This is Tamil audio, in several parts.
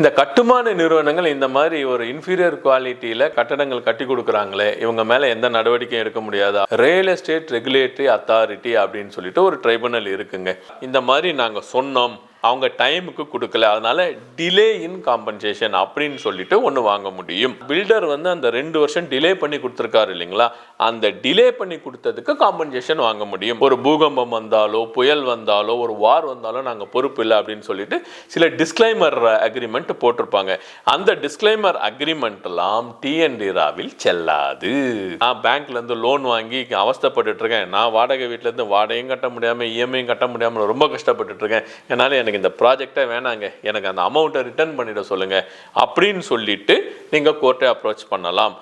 இந்த கட்டுமான நிறுவனங்கள் இந்த மாதிரி ஒரு இன்ஃபீரியர் குவாலிட்டியில் கட்டடங்கள் கட்டி கொடுக்குறாங்களே இவங்க மேலே எந்த நடவடிக்கையும் எடுக்க முடியாதா? ரியல் எஸ்டேட் ரெகுலேட்டரி அத்தாரிட்டி அப்படின்னு சொல்லிட்டு ஒரு ட்ரைபுனல் இருக்குங்க. இந்த மாதிரி நாங்கள் சொன்னோம். அவங்க டைமுக்கு கொடுக்கல. அதனால டிலே இன் காம்பன்சேஷன் அப்படின்னு சொல்லிட்டு ஒன்று வாங்க முடியும். பில்டர் வந்து அந்த ரெண்டு வருஷம் டிலே பண்ணி கொடுத்துருக்காரு இல்லைங்களா? அந்த டிலே பண்ணி கொடுத்ததுக்கு காம்பன்சேஷன் வாங்க முடியும். ஒரு பூகம்பம் வந்தாலோ புயல் வந்தாலோ ஒரு வார் வந்தாலோ நாங்கள் பொறுப்பு இல்லை அப்படின்னு சொல்லிட்டு சில டிஸ்க்ளைமர் அக்ரிமெண்ட் போட்டிருப்பாங்க. அந்த டிஸ்க்ளைமர் அக்ரிமெண்ட்லாம் டிஎன்டிராவில் செல்லாது. நான் பேங்க்லேருந்து லோன் வாங்கி அவஸ்தைப்பட்டுட்டு இருக்கேன். நான் வாடகை வீட்டிலேருந்து வாடகையும் கட்ட முடியாமல் இஎம்ஐயும் கட்ட முடியாமல் ரொம்ப கஷ்டப்பட்டுட்டு இருக்கேன். எனக்கு இந்த ப்ராஜெக்டே வேணாங்க. எனக்கு அந்த அமௌண்ட்டை ரிட்டர்ன் பண்ணிட சொல்லுங்க. அப்படின்னு சொல்லிட்டு நீங்க கோர்ட்டை அப்ரோச் பண்ணலாம்.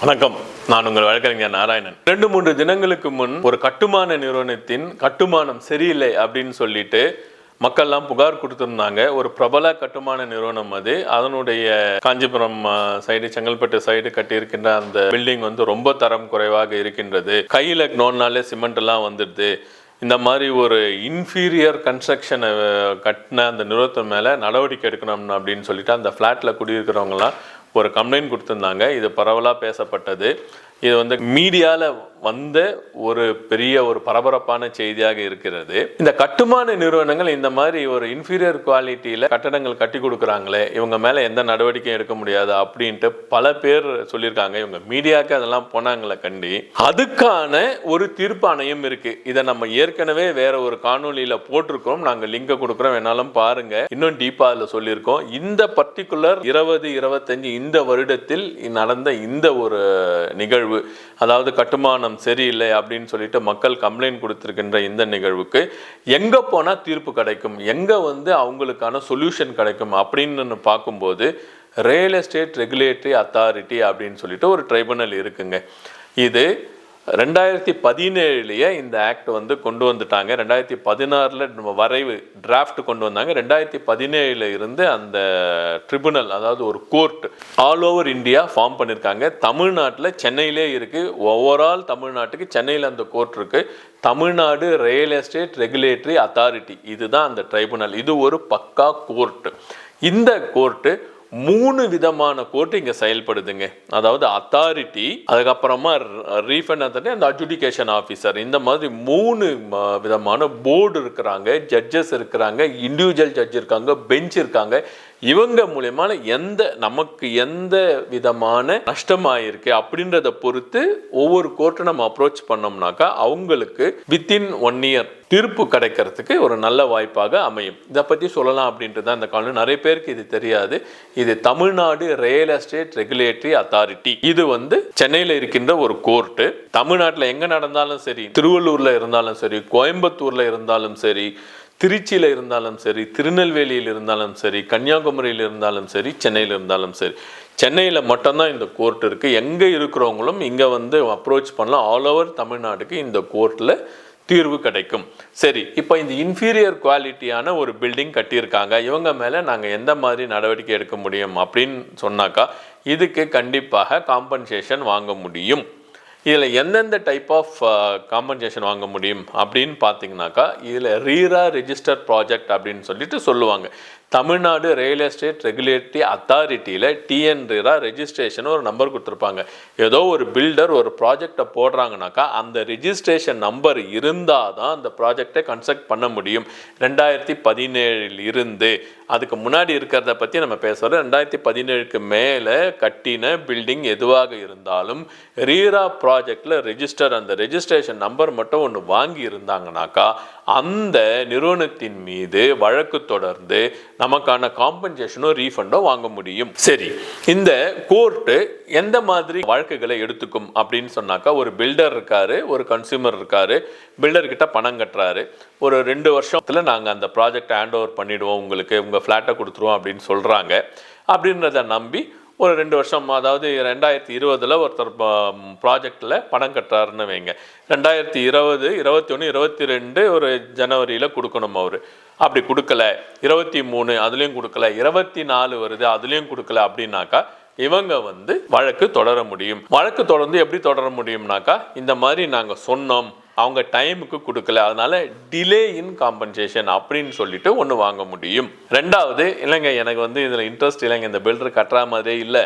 வணக்கம். நான் உங்கள் வழக்கறிஞர் நாராயணன். ரெண்டு மூன்று தினங்களுக்கு முன் ஒரு கட்டுமான நிறுவனத்தின் கட்டுமானம் சரியில்லை அப்படின்னு சொல்லிட்டு மக்கள்லாம் புகார் கொடுத்துருந்தாங்க. ஒரு பிரபல கட்டுமான நிறுவனம் அது. அதனுடைய காஞ்சிபுரம் சைடு செங்கல்பட்டு சைடு கட்டியிருக்கின்ற அந்த பில்டிங் வந்து ரொம்ப தரம் குறைவாக இருக்கின்றது. கையில் நோன்னாலே சிமெண்ட் எல்லாம் வந்துடுது. இந்த மாதிரி ஒரு இன்ஃபீரியர் கன்ஸ்ட்ரக்ஷனை கட்டின அந்த நிறுவனத்தின் மேலே நடவடிக்கை எடுக்கணும் அப்படின்னு சொல்லிட்டு அந்த ஃப்ளாட்டில் குடியிருக்கிறவங்கலாம் ஒரு கம்ப்ளைண்ட் கொடுத்துருந்தாங்க. இது பரவலாக பேசப்பட்டது. இது வந்து மீடியாவில் வந்த ஒரு பெரிய ஒரு பரபரப்பான செய்தியாக இருக்கிறது. இந்த கட்டுமான நிறுவனங்கள் இந்த மாதிரி ஒரு இன்ஃபீரியர் குவாலிட்டியில் கட்டடங்கள் கட்டி கொடுக்குறாங்களே இவங்க மேலே எந்த நடவடிக்கையும் எடுக்க முடியாது அப்படின்ட்டு பல பேர் சொல்லியிருக்காங்க. இவங்க மீடியாவுக்கு அதெல்லாம் போனாங்களே கண்டி. அதுக்கான ஒரு தீர்ப்பாணையம் இருக்கு. இதை நம்ம ஏற்கனவே வேற ஒரு காணொலியில் போட்டிருக்கோம் நாங்கள் லிங்கை கொடுக்குறோம். வேணாலும் பாருங்க. இன்னும் டீப்பாக அதில் சொல்லியிருக்கோம். இந்த பர்டிகுலர் இருபது இருபத்தஞ்சு இந்த வருடத்தில் நடந்த இந்த ஒரு நிகழ்வு அதாவது கட்டுமானம் சரியில்லை அப்படின்னு சொல்லிட்டு மக்கள் கம்ப்ளைண்ட் கொடுத்துருக்கின்ற இந்த நிகழ்வுக்கு எங்கே போனால் தீர்ப்பு கிடைக்கும்? எங்கே வந்து அவங்களுக்கான சொல்யூஷன் கிடைக்கும்? அப்படின்னு பார்க்கும்போது ரியல் எஸ்டேட் ரெகுலேட்டரி அத்தாரிட்டி அப்படின்னு சொல்லிட்டு ஒரு ட்ரைபுனல் இருக்குங்க. இது ரெண்டாயிரத்தி பதினேழுலயே இந்த ஆக்ட் வந்து கொண்டு வந்துட்டாங்க. ரெண்டாயிரத்தி பதினாறில் வரைவு டிராஃப்ட் கொண்டு வந்தாங்க. ரெண்டாயிரத்தி பதினேழில் இருந்து அந்த ட்ரிபுனல் அதாவது ஒரு court all over India form பண்ணியிருக்காங்க தமிழ்நாட்டில் சென்னையிலே இருக்குது ஓவரால் தமிழ்நாட்டுக்கு சென்னையில் அந்த கோர்ட் இருக்குது Tamil Nadu real estate regulatory authority இதுதான் அந்த ட்ரைபுனல் இது ஒரு பக்கா கோர்ட்டு இந்த கோர்ட்டு மூணு விதமான கோர்ட் இங்கே செயல்படுதுங்க. அதாவது அத்தாரிட்டி அதுக்கப்புறமா ரீஃபண்ட் அத்தாரிட்டி அந்த அட்ஜுடிகேஷன் ஆஃபீஸர் இந்த மாதிரி மூணு விதமான போர்டு இருக்கிறாங்க ஜட்ஜஸ் இருக்கிறாங்க இண்டிவிஜுவல் ஜட்ஜ் இருக்காங்க பெஞ்ச் இருக்காங்க. இவங்க மூலயமா எந்த நமக்கு எந்த விதமான நஷ்டமாயிருக்கு அப்படின்றத பொறுத்து ஒவ்வொரு கோர்ட்டை நம்ம அப்ரோச் பண்ணோம்னாக்கா அவங்களுக்கு வித்தின் ஒன் இயர் தீர்ப்பு கிடைக்கிறதுக்கு ஒரு நல்ல வாய்ப்பாக அமையும். இதை பற்றி சொல்லலாம் அப்படின்ட்டு தான் இந்த காலம் நிறைய பேருக்கு இது தெரியாது. இது Tamil Nadu real estate regulatory authority இது வந்து சென்னையில் இருக்கின்ற ஒரு கோர்ட்டு தமிழ்நாட்டில் எங்கே நடந்தாலும் சரி திருவள்ளூரில் இருந்தாலும் சரி கோயம்புத்தூரில் இருந்தாலும் சரி திருச்சியில் இருந்தாலும் சரி திருநெல்வேலியில் இருந்தாலும் சரி கன்னியாகுமரியில் இருந்தாலும் சரி சென்னையில் இருந்தாலும் சரி சென்னையில் மட்டும்தான் இந்த கோர்ட் இருக்குது எங்கே இருக்கிறவங்களும் இங்கே வந்து அப்ரோச் பண்ணலாம். ஆல் ஓவர் தமிழ்நாட்டுக்கு இந்த கோர்ட்டில் தீர்வு கிடைக்கும். சரி இப்போ இந்த இன்ஃபீரியர் குவாலிட்டியான ஒரு பில்டிங் கட்டியிருக்காங்க. இவங்க மேலே நாங்கள் எந்த மாதிரி நடவடிக்கை எடுக்க முடியும் அப்படின்னு சொன்னாக்கா இதுக்கு கண்டிப்பாக காம்பன்சேஷன் வாங்க முடியும். இதில் எந்தெந்த டைப் ஆஃப் காம்பன்சேஷன் வாங்க முடியும் அப்படின்னு பார்த்தீங்கன்னாக்கா இதில் ரீரா ரிஜிஸ்டர் ப்ராஜெக்ட் அப்படின்னு சொல்லிட்டு சொல்லுவாங்க. தமிழ்நாடு ரியல் எஸ்டேட் ரெகுலேட்டரி அத்தாரிட்டியில் டிஎன் ரீரா ரெஜிஸ்ட்ரேஷன் ஒரு நம்பர் கொடுத்துருப்பாங்க. ஏதோ ஒரு பில்டர் ஒரு ப்ராஜெக்டை போடுறாங்கனாக்கா அந்த ரெஜிஸ்ட்ரேஷன் நம்பர் இருந்தால் தான் அந்த ப்ராஜெக்டை கன்ஸ்ட்ரக்ட் பண்ண முடியும். ரெண்டாயிரத்தி பதினேழில் இருந்து அதுக்கு முன்னாடி இருக்கிறத பற்றி நம்ம பேசுகிறோம் ரெண்டாயிரத்தி பதினேழுக்கு மேலே கட்டின பில்டிங் எதுவாக இருந்தாலும் ரீரா ப்ரா ப்ராஜெக்டில் ரெஜிஸ்டர் அந்த ரெஜிஸ்ட்ரேஷன் நம்பர் மட்டும் ஒன்று வாங்கி இருந்தாங்கனாக்கா அந்த நிறுவனத்தின் மீது வழக்கு தொடர்ந்து நமக்கான காம்பன்சேஷனோ ரீஃபண்டோ வாங்க முடியும். சரி இந்த கோர்ட்டு எந்த மாதிரி வழக்குகளை எடுத்துக்கும் அப்படின்னு சொன்னாக்கா ஒரு பில்டர் இருக்காரு ஒரு கன்சியூமர் இருக்காரு பில்டர்கிட்ட பணம் கட்டுறாரு. ஒரு ரெண்டு வருஷத்தில் நாங்கள் அந்த ப்ராஜெக்ட் ஹேண்ட் ஓவர் பண்ணிடுவோம் உங்களுக்கு உங்கள் ஃப்ளாட்டை கொடுத்துருவோம் அப்படின்னு சொல்கிறாங்க அப்படின்றத நம்பி ஒரு ரெண்டு வருஷம் அதாவது ரெண்டாயிரத்தி இருபதில் ஒருத்தர் ப்ராஜெக்டில் பணம் கட்டுறாருன்னு வைங்க. ரெண்டாயிரத்தி இருபது இருபத்தி ஒன்று இருபத்தி ரெண்டு ஒரு ஜனவரியில் கொடுக்கணும் அவர். அப்படி கொடுக்கல. இருபத்தி மூணு அதுலேயும் கொடுக்கல. இருபத்தி நாலு வருது அதுலேயும் கொடுக்கல அப்படின்னாக்கா இவங்க வந்து வழக்கு தொடர முடியும். வழக்கு தொடர்ந்து எப்படி தொடர முடியும்னாக்கா இந்த மாதிரி நாங்கள் சொன்னோம். அவங்க டைமுக்கு கொடுக்கல. அதனால டிலே இன் காம்பன்சேஷன் அப்படின்னு சொல்லிட்டு ஒன்று வாங்க முடியும். ரெண்டாவது இல்லைங்க எனக்கு வந்து இதில் இன்ட்ரெஸ்ட் இல்லைங்க. இந்த பில்டர் கட்டுற மாதிரியே இல்லை.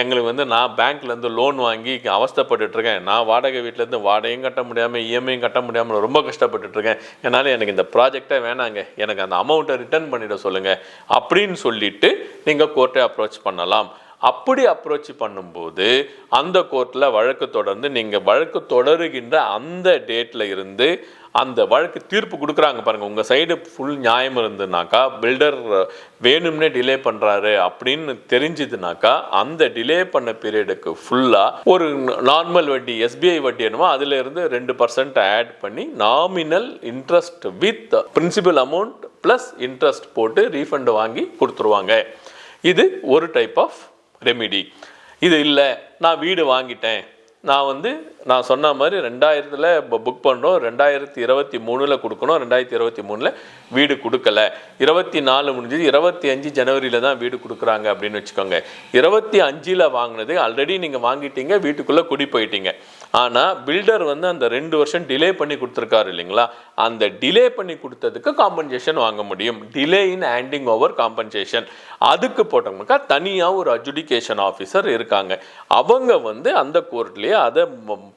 எங்களுக்கு வந்து நான் பேங்க்லேருந்து லோன் வாங்கி இங்க இருக்கேன். நான் வாடகை வீட்டிலேருந்து வாடகையும் கட்ட முடியாமல் இஎம்ஐயும் கட்ட முடியாமல் ரொம்ப கஷ்டப்பட்டுட்டிருக்கேன் என்னால் எனக்கு இந்த ப்ராஜெக்டே வேணாங்க. எனக்கு அந்த அமௌண்ட்டை ரிட்டர்ன் பண்ணிட சொல்லுங்கள் அப்படின்னு சொல்லிட்டு நீங்கள் கோர்ட்டை அப்ரோச் பண்ணலாம். அப்படி அப்ரோச் பண்ணும்போது அந்த கோர்ட்டில் வழக்கு தொடர்ந்து நீங்கள் வழக்கு தொடருகின்ற அந்த டேட்டில் இருந்து அந்த வழக்கு தீர்ப்பு கொடுக்குறாங்க பாருங்கள் உங்கள் சைடு ஃபுல் நியாயம் இருந்துனாக்கா பில்டர் வேணும்னே டிலே பண்ணுறாரு அப்படின்னு தெரிஞ்சுதுனாக்கா அந்த டிலே பண்ண பீரியடுக்கு ஃபுல்லாக ஒரு நார்மல் வட்டி எஸ்பிஐ வட்டி என்னமோ அதுலேருந்து ரெண்டு பர்சன்ட் ஆட் பண்ணி nominal interest with principal amount plus interest போட்டு ரீஃபண்ட் வாங்கி கொடுத்துருவாங்க. இது ஒரு டைப் ஆஃப் ரெமிடி இது இல்லை நான் வீடு வாங்கிட்டேன். நான் வந்து நான் சொன்ன மாதிரி ரெண்டாயிரத்தில் இப்போ புக் பண்ணுறோம் ரெண்டாயிரத்தி இருபத்தி மூணில் கொடுக்கணும். ரெண்டாயிரத்தி இருபத்தி மூணில் வீடு கொடுக்கல. இருபத்தி நாலு முடிஞ்சது இருபத்தி அஞ்சு ஜனவரியில் தான் வீடு கொடுக்குறாங்க அப்படின்னு வச்சுக்கோங்க. இருபத்தி அஞ்சில் வாங்கினது ஆல்ரெடி நீங்கள் வாங்கிட்டீங்க வீட்டுக்குள்ளே குடி போயிட்டீங்க. ஆனால் பில்டர் வந்து அந்த ரெண்டு வருஷம் டிலே பண்ணி கொடுத்துருக்காரு இல்லைங்களா? அந்த டிலே பண்ணி கொடுத்ததுக்கு காம்பன்சேஷன் வாங்க முடியும். Delay in handing over compensation அதுக்கு போட்டோம்னாக்கா தனியாக ஒரு அஜுடிகேஷன் ஆஃபீஸர் இருக்காங்க. அவங்க வந்து அந்த கோர்ட்லேயே அதை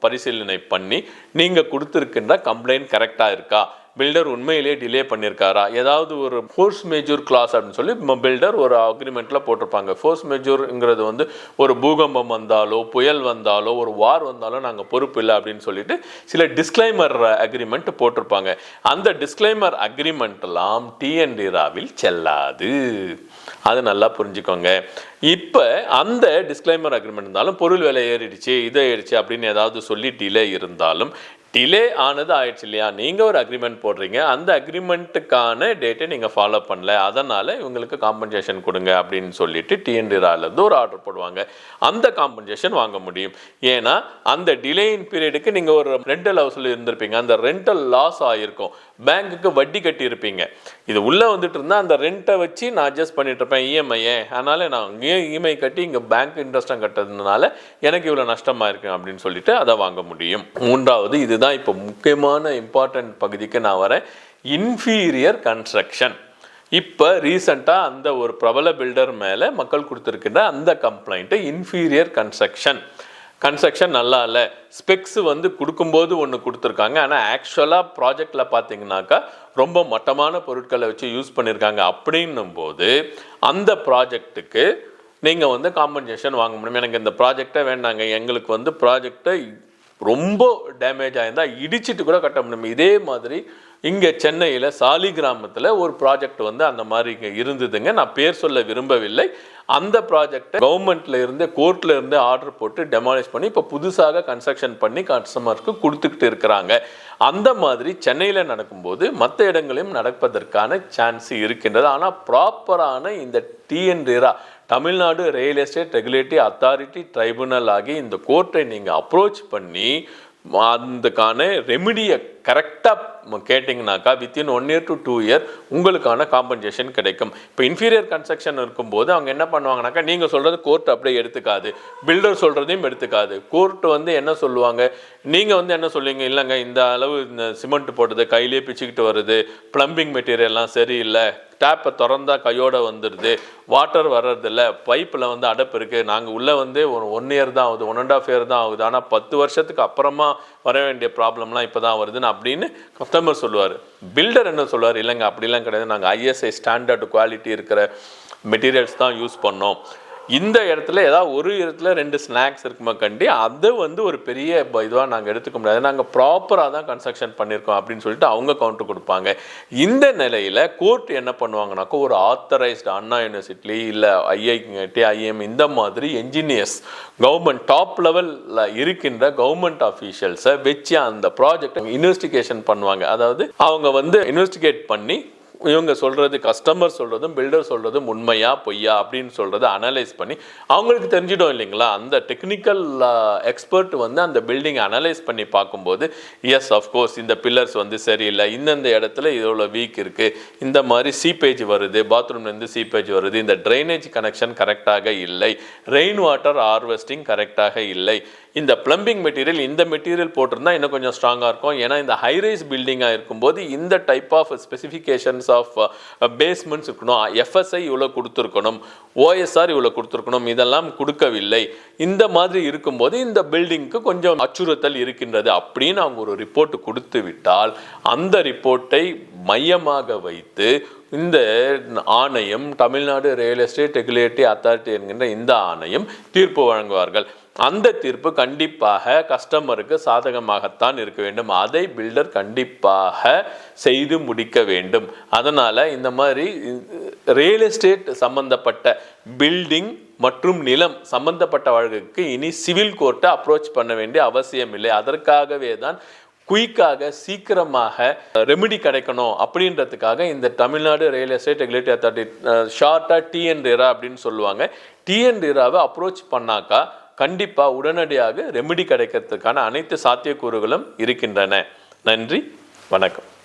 பரிசீலனை பண்ணி நீங்கள் கொடுத்துருக்கின்ற கம்ப்ளைண்ட் கரெக்டாக இருக்கா? பில்டர் உண்மையிலேயே டிலே பண்ணியிருக்காரா ஏதாவது ஒரு ஃபோர்ஸ் மேஜூர் கிளாஸ் அப்படின்னு சொல்லி பில்டர் ஒரு அக்ரிமெண்ட்டில் போட்டிருப்பாங்க. ஃபோர்ஸ் மேஜூர்ங்கிறது வந்து ஒரு பூகம்பம் வந்தாலோ புயல் வந்தாலோ ஒரு வார் வந்தாலோ நாங்கள் பொறுப்பு இல்லை அப்படின்னு சொல்லிட்டு சில டிஸ்க்ளைமர் அக்ரிமெண்ட் போட்டிருப்பாங்க. அந்த டிஸ்க்ளைமர் அக்ரிமெண்ட்லாம் டிஎன்டிராவில் செல்லாது. அது நல்லா புரிஞ்சுக்கோங்க. இப்போ அந்த டிஸ்க்ளைமர் அக்ரிமெண்ட் இருந்தாலும் பொருள் விலை ஏறிடுச்சு இதை ஏறிடுச்சு அப்படின்னு ஏதாவது சொல்லி டிலே இருந்தாலும் டிலே ஆனது ஆயிடுச்சு இல்லையா? நீங்கள் ஒரு அக்ரிமெண்ட் போடுறீங்க. அந்த அக்ரிமெண்ட்டுக்கான டேட்டை நீங்கள் ஃபாலோ பண்ணல. அதனால் இவங்களுக்கு காம்பன்சேஷன் கொடுங்க அப்படின்னு சொல்லிட்டு டிஎன்டிராலேருந்து ஒரு ஆர்டர் போடுவாங்க. அந்த காம்பன்சேஷன் வாங்க முடியும். ஏன்னா அந்த டிலேயின் பீரியடுக்கு நீங்கள் ஒரு ரெண்டல் ஹவுஸில் இருந்திருப்பீங்க. அந்த ரெண்டல் லாஸ் ஆகிருக்கும் பேங்க்குக்கு வட்டி கட்டியிருப்பீங்க. இது உள்ளே வந்துட்டு இருந்தால் அந்த ரெண்ட்டை வச்சு நான் அட்ஜஸ்ட் பண்ணிட்டு இருப்பேன். இஎம்ஐயே அதனால் நான் இங்கே இஎம்ஐ கட்டி இங்கே பேங்க் இன்ட்ரெஸ்ட்டும் கட்டுறதுனால எனக்கு இவ்வளோ நஷ்டமாக இருக்கு அப்படின்னு சொல்லிட்டு அதை வாங்க முடியும். மூன்றாவது இது இதுதான் இப்போ முக்கியமான இம்பார்ட்டண்ட் பகுதிக்கு நான் வரேன். இன்ஃபீரியர் கன்ஸ்ட்ரக்ஷன் இப்போ ரீசண்டாக அந்த ஒரு பிரபல பில்டர் மேலே மக்கள் கொடுத்துருக்கின்ற அந்த கம்ப்ளைண்ட்டு இன்ஃபீரியர் கன்ஸ்ட்ரக்ஷன் கன்ஸ்ட்ரக்ஷன் நல்லா இல்லை. ஸ்பெக்ஸ் வந்து கொடுக்கும்போது ஒன்று கொடுத்துருக்காங்க. ஆனால் ஆக்சுவலாக ப்ராஜெக்டில் பார்த்தீங்கன்னாக்கா ரொம்ப மட்டமான பொருட்களை வச்சு யூஸ் பண்ணியிருக்காங்க அப்படின்னும் போது அந்த ப்ராஜெக்ட்டுக்கு நீங்கள் வந்து காம்பன்சேஷன் வாங்க முடியும். எனக்கு இந்த ப்ராஜெக்டை வேண்டாங்க. எங்களுக்கு வந்து ப்ராஜெக்டை ரொம்ப டேமேஜ் ஆயிருந்தா இடிச்சிட்டு கூட கட்ட முடியும். இதே மாதிரி இங்கே சென்னையில் சாலி கிராமத்தில் ஒரு ப்ராஜெக்ட் வந்து அந்த மாதிரி இங்கே இருந்ததுங்க. நான் பேர் சொல்ல விரும்பவில்லை. அந்த ப்ராஜெக்டை கவர்மெண்ட்ல இருந்து கோர்ட்ல இருந்து ஆர்டர் போட்டு டெமாலிஷ் பண்ணி இப்போ புதுசாக கன்ஸ்ட்ரக்ஷன் பண்ணி கஸ்டமருக்கு கொடுத்துக்கிட்டு இருக்கிறாங்க. அந்த மாதிரி சென்னையில் நடக்கும்போது மற்ற இடங்களையும் நடப்பதற்கான சான்ஸ் இருக்கின்றது. ஆனால் ப்ராப்பரான இந்த TN RERA Tamil Nadu real estate regulatory authority tribunal ஆகி இந்த கோர்ட்டை நீங்கள் அப்ரோச் பண்ணி அதுக்கான ரெமிடியை கரெக்டாக கேட்டிங்கனாக்கா within one year to two year உங்களுக்கான காம்பன்சேஷன் கிடைக்கும். இப்போ இன்ஃபீரியர் கன்ஸ்ட்ரக்ஷன் இருக்கும்போது அவங்க என்ன பண்ணுவாங்கனாக்கா நீங்கள் சொல்கிறது கோர்ட் அப்படியே எடுத்துக்காது. பில்டர் சொல்கிறதையும் எடுத்துக்காது. கோர்ட் வந்து என்ன சொல்லுவாங்க? நீங்கள் வந்து என்ன சொல்லுவீங்க? இல்லைங்க இந்த அளவு இந்த சிமெண்ட் போடுறது கையிலேயே பிச்சுக்கிட்டு வருது. ப்ளம்பிங் மெட்டீரியல்லாம் சரியில்லை. டேப்பை திறந்தா கையோடு வந்துடுது வாட்டர் வர்றதில்ல. பைப்பில் வந்து அடைப்பு இருக்குது நாங்கள் உள்ளே வந்து ஒரு ஒன் இயர் தான் ஆகுது ஒன் அண்ட் ஆஃப் இயர் தான் ஆகுது. ஆனால் பத்து வருஷத்துக்கு அப்புறமா வர வேண்டிய ப்ராப்ளம்லாம் இப்போ தான் வருதுன்னு அப்படின்னு கஸ்டமர் சொல்லுவார். பில்டர் என்ன சொல்லுவார்? இல்லைங்க அப்படிலாம் கிடையாது. நாங்கள் ஐஎஸ்ஐ ஸ்டாண்டர்ட் குவாலிட்டி இருக்கிற மெட்டீரியல்ஸ் தான் யூஸ் பண்ணோம். இந்த இடத்துல ஏதாவது ஒரு இடத்துல ரெண்டு ஸ்நாக்ஸ் இருக்குமா கண்டி அதை வந்து ஒரு பெரிய இதுவாக நாங்கள் எடுத்துக்க முடியாது. நாங்கள் ப்ராப்பராக தான் கன்ஸ்ட்ரக்ஷன் பண்ணியிருக்கோம் அப்படின்னு சொல்லிட்டு அவங்க கவுண்டர் கொடுப்பாங்க. இந்த நிலையில் கோர்ட் என்ன பண்ணுவாங்கனாக்கா ஒரு ஆத்தரைஸ்டு அண்ணா யூனிவர்சிட்டி இல்லை ஐஐடி ஐஎம் இந்த மாதிரி என்ஜினியர்ஸ் கவர்மெண்ட் டாப் லெவலில் இருக்கின்ற கவர்மெண்ட் ஆஃபீஷியல்ஸை வச்சு அந்த ப்ராஜெக்ட் இன்வெஸ்டிகேஷன் பண்ணுவாங்க. அதாவது அவங்க வந்து இன்வெஸ்டிகேட் பண்ணி இவங்க சொல்கிறது கஸ்டமர் சொல்கிறதும் பில்டர் சொல்கிறதும் உண்மையா பொய்யா அப்படின்னு சொல்கிறத அனலைஸ் பண்ணி அவங்களுக்கு தெரிஞ்சிடும் இல்லைங்களா? அந்த டெக்னிக்கல் எக்ஸ்பர்ட் வந்து அந்த பில்டிங் அனலைஸ் பண்ணி பார்க்கும்போது எஸ் அஃப்கோர்ஸ் இந்த பில்லர்ஸ் வந்து சரியில்லை இந்தந்த இடத்துல இவ்வளோ வீக் இருக்குது இந்த மாதிரி சீப்பேஜ் வருது பாத்ரூம்லேருந்து சீப்பேஜ் வருது இந்த ட்ரைனேஜ் கனெக்ஷன் கரெக்டாக இல்லை ரெயின் வாட்டர் ஹார்வெஸ்டிங் கரெக்டாக இல்லை இந்த பிளம்பிங் மெட்டீரியல் இந்த மெட்டீரியல் போட்டிருந்தா இன்னும் கொஞ்சம் ஸ்ட்ராங்காக இருக்கும் ஏன்னா இந்த ஹைரைஸ் பில்டிங்காக இருக்கும்போது இந்த type of specifications of basements uh, இருக்கணும். எஃப்எஸ்ஐ இவ்வளோ கொடுத்துருக்கணும். ஓஎஸ்ஆர் இவ்வளோ கொடுத்துருக்கணும். இதெல்லாம் கொடுக்கவில்லை. இந்த மாதிரி இருக்கும்போது இந்த பில்டிங்க்கு கொஞ்சம் அச்சுறுத்தல் இருக்கின்றது அப்படின்னு அவங்க ஒரு ரிப்போர்ட் கொடுத்து விட்டால் அந்த ரிப்போர்ட்டை மையமாக வைத்து இந்த ஆணையம் Tamil Nadu real estate regulatory authority என்கின்ற இந்த ஆணையம் தீர்ப்பு வழங்குவார்கள். அந்த தீர்ப்பு கண்டிப்பாக கஸ்டமருக்கு சாதகமாகத்தான் இருக்க வேண்டும். அதை பில்டர் கண்டிப்பாக செய்து முடிக்க வேண்டும். அதனால் இந்த மாதிரி ரியல் எஸ்டேட் சம்பந்தப்பட்ட பில்டிங் மற்றும் நிலம் சம்பந்தப்பட்ட வழக்குக்கு இனி சிவில் கோர்ட்டை அப்ரோச் பண்ண வேண்டிய அவசியம் இல்லை. அதற்காகவே தான் குயிக்காக சீக்கிரமாக ரெமெடி கிடைக்கணும் அப்படின்றதுக்காக இந்த Tamil Nadu real estate regulatory authority ஷார்ட்டாக டிஎன் ரேரா அப்படின்னு சொல்லுவாங்க. டிஎன் ரேராவை அப்ரோச் பண்ணாக்கா கண்டிப்பாக உடனடியாக ரெமெடி கிடைக்கிறதுக்கான அனைத்து சாத்தியக்கூறுகளும் இருக்கின்றன. நன்றி வணக்கம்.